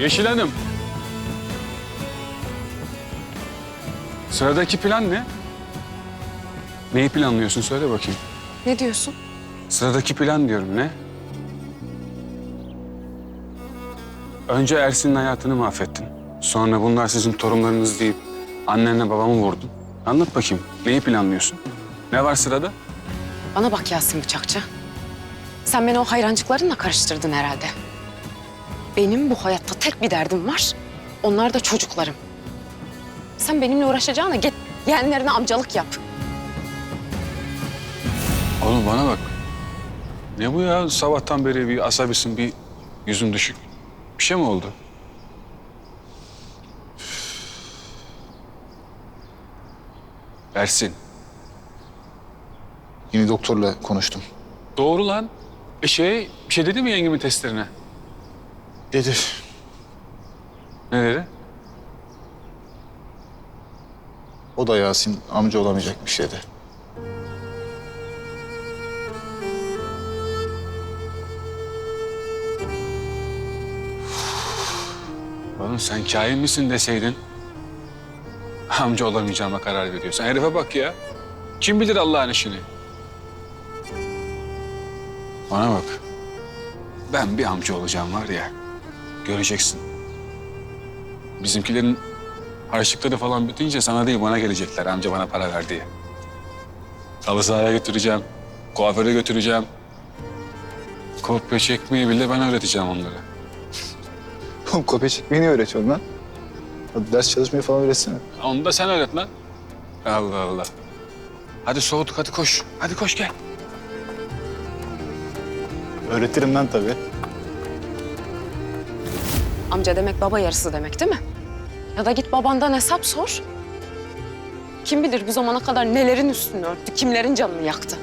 Yeşil Hanım. Sıradaki plan ne? Neyi planlıyorsun söyle bakayım. Ne diyorsun? Sıradaki plan diyorum ne? Önce Ersin'in hayatını mahvettin. Sonra bunlar sizin torunlarınız deyip annenle babamı vurdun. Anlat bakayım neyi planlıyorsun? Ne var sırada? Bana bak Yasin Bıçakçı. Sen beni o hayrancıklarınla karıştırdın herhalde. Benim bu hayatta tek bir derdim var. Onlar da çocuklarım. Sen benimle uğraşacağına git yeğenlerine amcalık yap. Oğlum bana bak. Ne bu ya? Sabahtan beri bir asabisin, bir yüzün düşük. Bir şey mi oldu? Ersin. Yeni doktorla konuştum. Doğru lan. E şey, bir şey dedi mi yengemin testlerine? Dedi. Ne dedi? O da Yasin amca olamayacakmış dedi. Oğlum sen kain misin deseydin. Amca olamayacağıma karar veriyorsun. Herife bak ya. Kim bilir Allah'ın işini. Bana bak. Ben bir amca olacağım var ya. Göreceksin. Bizimkilerin harçlıkları falan bitince sana değil bana gelecekler. Amca bana para ver diye. Halı sahaya götüreceğim. Kuaföre götüreceğim. Kopya çekmeyi bile ben öğreteceğim onlara. Oğlum kopya çekmeyi niye öğretiyorsun lan? Hadi ders çalışmayı falan öğretsene. Onu da sen öğret lan. Allah Allah. Hadi soğuduk hadi koş. Hadi koş gel. Öğretirim lan tabii. Amca demek baba yarısı demek değil mi? Ya da git babandan hesap sor. Kim bilir bu zamana kadar nelerin üstünü örttü, kimlerin canını yaktı.